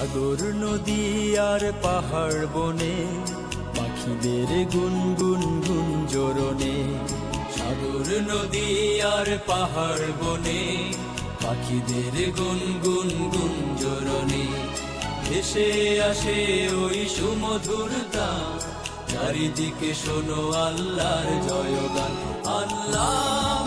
সাগর নদী আর পাহাড় বনে, পাখিদের গুনগুন গুঞ্জরণে সাগর নদী আর পাহাড় বনে, পাখিদের গুনগুন গুঞ্জরণে ভেসে আসে ওই সুমধুরতা চারিদিকে শোনো আল্লাহর জয়গান। আল্লাহ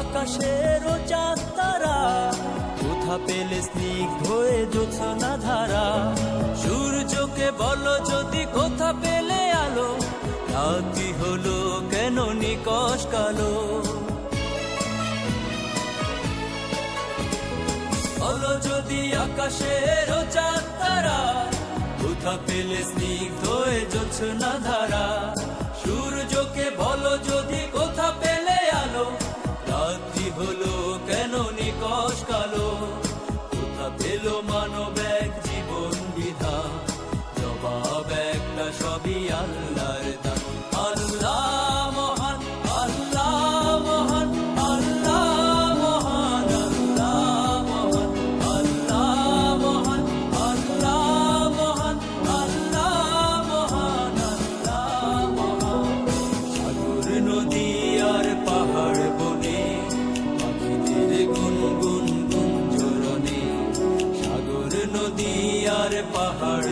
আকাশের চাঁদ তারা, কোথা পেলে স্নিগ্ধ হয়ে জোছনা ধারা? সূর্যকে বলো যদি কোথা পেলে আলো, রাতি হলো কেন নিকশ কালো? বলো যদি আকাশের চাঁদ তারা, কোথা পেলে স্নিগ্ধ হয়ে জোছনা ধারা? এলো মানবের পাহাড়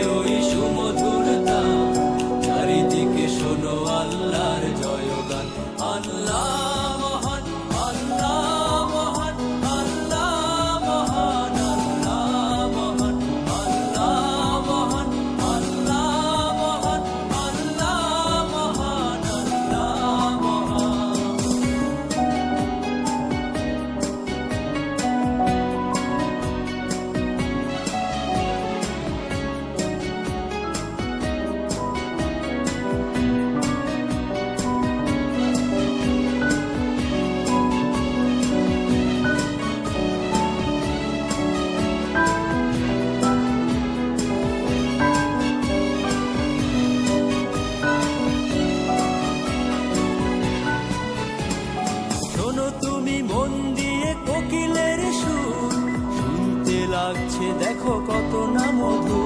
Eu e লাগছে, দেখো কত না মধু।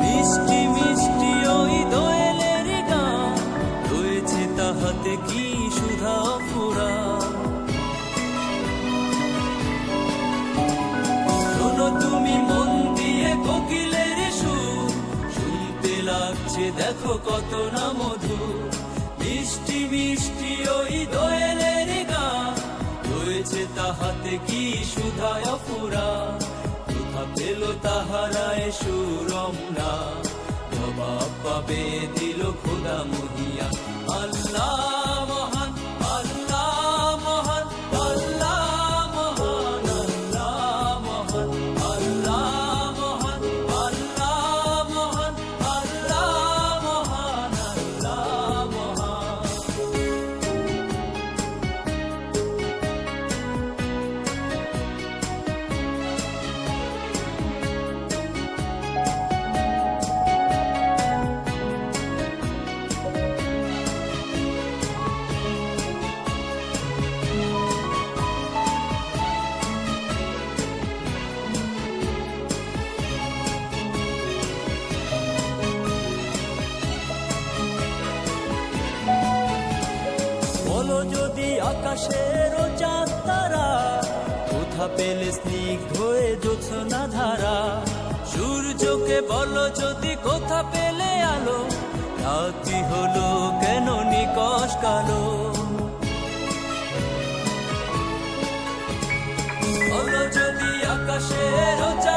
মিষ্টি মিষ্টি ওই দোয়েলের গান। রয়েছে তাহাতে কি সুধা ফুরা শোনো তুমি মন দিয়ে কোকিলের সুর। শুনতে লাগছে, দেখো কত না মধু। মিষ্টি মিষ্টি ওই দোয়েলের গান। রয়েছে তাহাতে কি ফুরা কোথা পেল তাহারায় সুরম না জবাব পাবে দিল খোদা মহিয়া। আল্লাহ যদি আকাশের চাঁদ তারা কোথা পেলে স্নিগ্ধ হয়ে জোছনা ধারা। সূর্যকে বলো যদি কোথা পেলে আলো রাতি হলো কেন নিকশ কালো? বলো যদি আকাশের চাঁদ